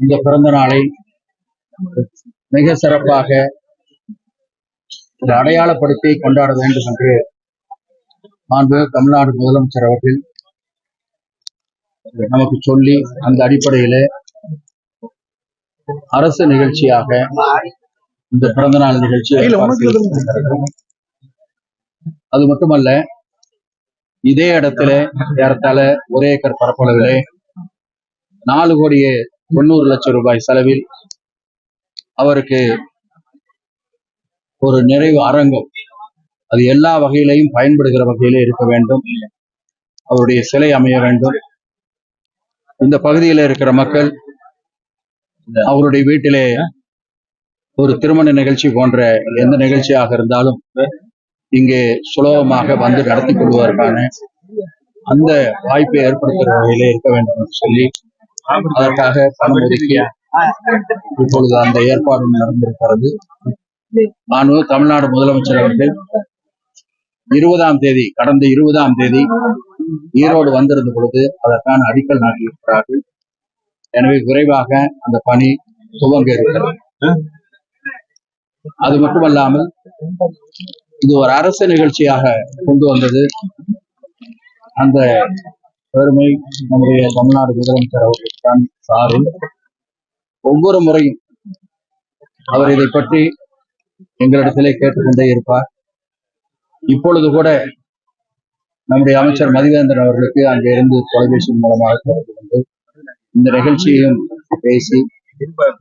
இந்த பிறந்த நாளை மிக சிறப்பாக அடையாளப்படுத்தி கொண்டாட வேண்டும் என்று மாண்பு தமிழ்நாடு முதலமைச்சர் அவர்கள் நமக்கு சொல்லி அந்த அடிப்படையிலே அரசு நிகழ்ச்சியாக இந்த பிறந்தநாள் நிகழ்ச்சி. அது மட்டுமல்ல இதே இடத்துல ஏறத்தாழ ஒரே ஏக்கர் பரப்பளவிலே நாலு கோடியே தொண்ணூறு லட்சம் ரூபாய் செலவில் அவருக்கு ஒரு நிறைவு அரங்கம். அது எல்லா வகையிலையும் பயன்படுகிற வகையிலே இருக்க வேண்டும். அவருடைய சிலை அமைய வேண்டும். இந்த பகுதியில் இருக்கிற மக்கள் அவருடைய வீட்டிலே ஒரு திருமண நிகழ்ச்சி போன்ற எந்த நிகழ்ச்சியாக இருந்தாலும் இங்கே சுலபமாக வந்து நடத்தி கொள்வதற்கான அந்த வாய்ப்பை ஏற்படுத்துகிற வகையிலே இருக்க வேண்டும் என்று சொல்லி அதற்காக பணம் ஒதுக்கி இப்பொழுது அந்த ஏற்பாடு நடந்திருக்கிறது. நானும் தமிழ்நாடு முதலமைச்சர் அவர்கள் இருபதாம் தேதி கடந்த இருபதாம் தேதி ஈரோடு வந்திருந்த பொழுது அதற்கான அடிக்கல் நாட்டியிருக்கிறார்கள். எனவே விரைவாக அந்த பணி துவங்க இருக்கிறது. அது மட்டுமல்லாமல் இது ஒரு அரசு நிகழ்ச்சியாக கொண்டு வந்தது. அந்த பெருமை நம்முடைய தமிழ்நாடு முதலமைச்சர் அவர்களுக்கு தான் சாரும். ஒவ்வொரு முறையும் அவர் இதை பற்றி எங்களிடத்திலே கேட்டுக்கொண்டே இருப்பார். இப்பொழுது கூட நம்முடைய அமைச்சர் மதிவேந்தன் அவர்களுக்கு அங்கே இருந்து தொலைபேசி மூலமாக தொடர்பு கொண்டு இந்த நிகழ்ச்சியையும் பேசி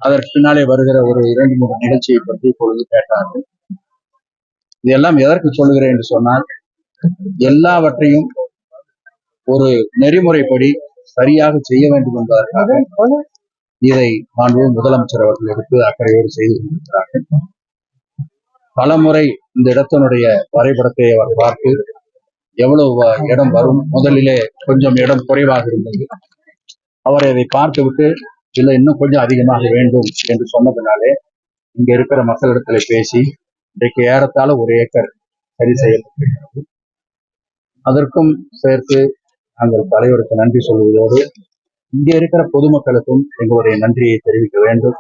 அதற்கு பின்னாலே வருகிற ஒரு இரண்டு மூன்று நிகழ்ச்சியை பற்றி இப்பொழுது கேட்டார்கள். இதெல்லாம் எதற்கு சொல்லுகிறேன் என்று சொன்னால் எல்லாவற்றையும் ஒரு நெறிமுறைப்படி சரியாக செய்ய வேண்டும் என்பதற்காக இதை மாண்பு முதலமைச்சர் அவர்கள் எடுத்து அக்கறையோடு செய்து கொண்டிருக்கிறார்கள். பல முறை இந்த இடத்தினுடைய வரைபடத்தை அவர் பார்த்து எவ்வளவு இடம் வரும் முதலிலே கொஞ்சம் இடம் குறைவாக இருந்தது. அவர் அதை பார்த்துவிட்டு இல்லை இன்னும் கொஞ்சம் அதிகமாக வேண்டும் என்று சொன்னதுனாலே இங்க இருக்கிற மக்களிடத்துல பேசி இன்றைக்கு ஏறத்தாழ ஒரு ஏக்கர் சரி செய்யப்பட்டிருக்கிறது. அதற்கும் சேர்த்து நாங்கள் தலைவருக்கு நன்றி சொல்வதோடு இங்கே இருக்கிற பொதுமக்களுக்கும் எங்களுடைய நன்றியை தெரிவிக்க வேண்டும்.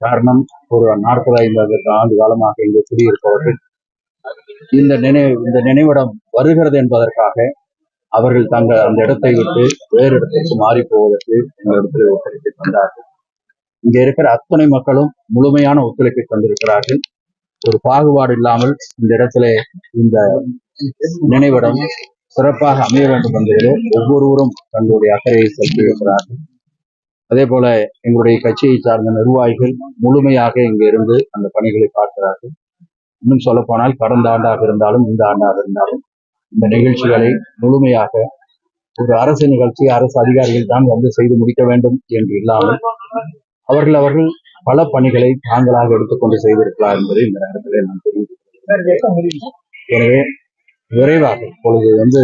காரணம் ஒரு நாற்பது ஐம்பது ஆண்டு காலமாக இங்கே குடியிருப்பவர்கள். இந்த நினைவு இந்த நினைவிடம் வருகிறது என்பதற்காக அவர்கள் தங்கள் அந்த இடத்தை விட்டு வேறு இடத்திற்கு மாறி போவதற்கு எங்களிடத்தில் ஒத்துழைப்பை தந்தார்கள் இங்கே இருக்கிற அத்தனை மக்களும் முழுமையான ஒத்துழைப்பை தந்திருக்கிறார்கள் ஒரு பாகுபாடு இல்லாமல் இந்த இடத்துல இந்த நினைவிடம் சிறப்பாக அமைய வேண்டும் என்பதிலே ஒவ்வொருவரும் தங்களுடைய அக்கறையை செலுத்தியிருக்கிறார்கள். அதே போல எங்களுடைய கட்சியை சார்ந்த நிர்வாகிகள் முழுமையாக இங்கே இருந்து அந்த பணிகளை பார்க்கிறார்கள். இன்னும் சொல்ல போனால் கடந்த ஆண்டாக இருந்தாலும் இந்த ஆண்டாக இருந்தாலும் இந்த நிகழ்ச்சிகளை முழுமையாக ஒரு அரசு நிகழ்ச்சி அரசு அதிகாரிகள் தான் வந்து செய்து முடிக்க வேண்டும் என்று இல்லாமல் அவர்கள் அவர்கள் பல பணிகளை தாங்களாக எடுத்துக்கொண்டு செய்திருக்கலாம் என்பதை இந்த நேரத்தில் நான் தெரிவித்துக் எனவே விரைவாக இப்பொழுது வந்து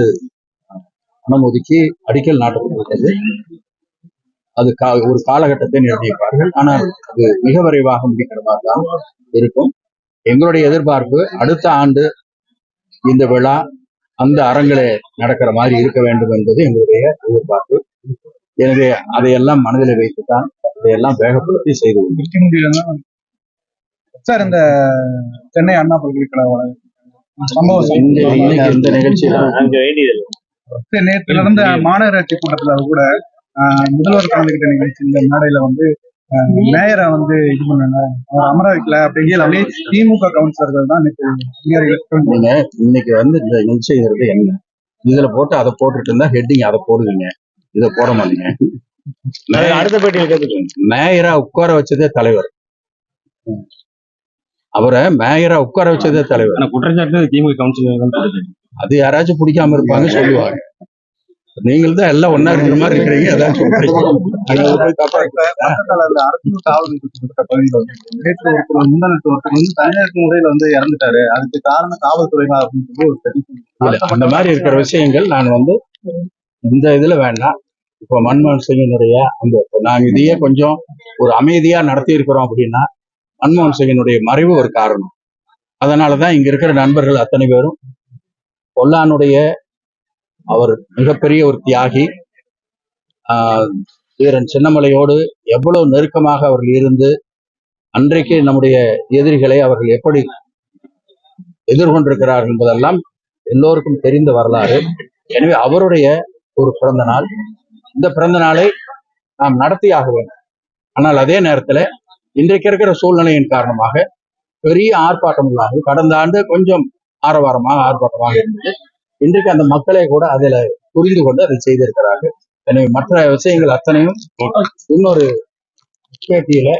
பணம் ஒதுக்கி அடிக்கல் நாட்டப்பட்டிருக்கிறது. அது கா ஒரு காலகட்டத்தை நிர்ணயிப்பார்கள். ஆனால் அது மிக விரைவாக முடிக்கிற மாதிரி தான் இருக்கும். எங்களுடைய எதிர்பார்ப்பு அடுத்த ஆண்டு இந்த விழா அந்த அரங்கிலே நடக்கிற மாதிரி இருக்க வேண்டும் என்பது எங்களுடைய எதிர்பார்ப்பு. எனவே அதையெல்லாம் மனதில் வைத்துத்தான் இதையெல்லாம் வேகப்படுத்தி செய்து கொண்டிருக்கிறோம். சார் இந்த சென்னை அண்ணா பல்கலைக்கழக சம்பவம் இந்த நிகழ்ச்சியில நேற்று நடந்த மாநகராட்சி கூட்டத்துல கூட ஆஹ், முதல்வர் கலந்துகிட்ட நிகழ்ச்சி இந்த மேடையில வந்து ஆஹ், மேயரை வந்து இது பண்ணல அவர் அமர வைக்கல அப்படிங்கிற அப்படியே திமுக கவுன்சிலர்கள் தான் இன்னைக்கு வந்து இந்த நிகழ்ச்சிங்கிறது என்ன? இதுல போட்டு அதை போட்டுட்டு இருந்தா ஹெட்டிங் அதை போடுவீங்க. இதை போட மாட்டீங்க. அடுத்த பேட்டியில் கேட்டுக்கோங்க மேயரா உட்கார வச்சதே தலைவர். அவரை மேயரா உட்கார வச்சதே தலைவர். குற்றச்சாட்டு திமுக கவுன்சிலர் அது யாராச்சும் பிடிக்காம இருப்பாங்க சொல்லுவாங்க. நீங்கள் தான் எல்லாம் ஒண்ணா இருக்கிற மாதிரி இருக்கிறீங்க தனியார் முறையில வந்து இறந்துட்டாரு. அதுக்கு காரணம் காவல்துறை அப்படின்னு சொல்லி ஒரு அந்த மாதிரி இருக்கிற விஷயங்கள் நான் வந்து இந்த இதுல வேண்டாம். இப்போ மன்மோகன் சிங்கினுடைய அந்த நாங்க இதையே கொஞ்சம் ஒரு அமைதியா நடத்தி இருக்கிறோம் அப்படின்னா மன்மோகன் சிங்கினுடைய மறைவு ஒரு காரணம். அதனாலதான் இங்க இருக்கிற நண்பர்கள் அத்தனை பேரும் பொல்லானுடைய அவர் மிகப்பெரிய ஒரு தியாகி. ஆஹ் வீரன் சின்னமலையோடு எவ்வளவு நெருக்கமாக அவர்கள் இருந்து அன்றைக்கு நம்முடைய எதிரிகளை அவர்கள் எப்படி எதிர்கொண்டிருக்கிறார்கள் என்பதெல்லாம் எல்லோருக்கும் தெரிந்த வரலாறு. எனவே அவருடைய ஒரு பிறந்த நாள். இந்த பிறந்த நாளை நாம் நடத்தியாக வேண்டும் ஆனால் அதே நேரத்தில் இன்றைக்கு இருக்கிற சூழ்நிலையின் காரணமாக பெரிய ஆர்ப்பாட்டம் இல்லாமல் கடந்த ஆண்டு கொஞ்சம் ஆரவாரமாக ஆர்ப்பாட்டமாக இருந்தது. இன்றைக்கு அந்த மக்களே கூட அதில் புரிந்து கொண்டு அதை செய்திருக்கிறார்கள். எனவே மற்ற விஷயங்கள் அத்தனையும் இன்னொரு பேட்டியில.